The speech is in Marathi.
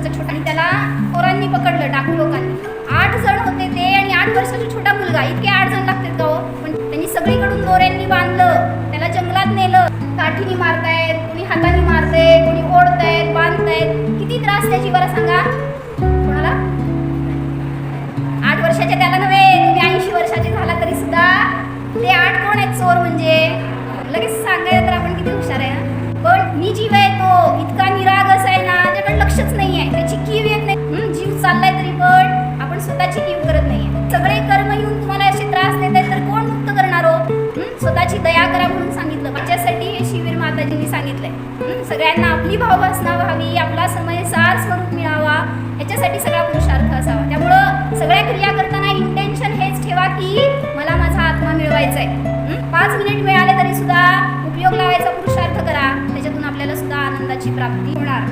वर्षाचा छोटा आणि त्याला पोरांनी पकडलं डाकू लोकांनी. आठ जण होते ते आणि आठ वर्षाचा छोटा मुलगा. इतके आठ जण लागतात गाव हो. पण त्यांनी सगळीकडून दोऱ्यांनी बांधलं. त्याला जंगलात नेलं. काठीने मारतायत कोणी हाताने मारते कोणी ओढतायत बांधतायत. किती त्रास त्याची स्वतःची दया करा म्हणून सांगितलं. माझ्यासाठी हे शिवीर माताजींनी सांगितलंय. सगळ्यांना आपली भावभासना व्हावी आपला समय सार स्वरूप मिळावा याच्यासाठी सगळा पुरुषार्थ असावा. त्यामुळं सगळ्या क्रिया करताना इंटेन्शन हेच ठेवा की मला माझा आत्मा मिळवायचा आहे पाच मिनिट मिळाले तरी सुद्धा उपयोग लावायचा पुरुषार्थ करा. त्याच्यातून आपल्याला सुद्धा आनंदाची प्राप्ती होणार.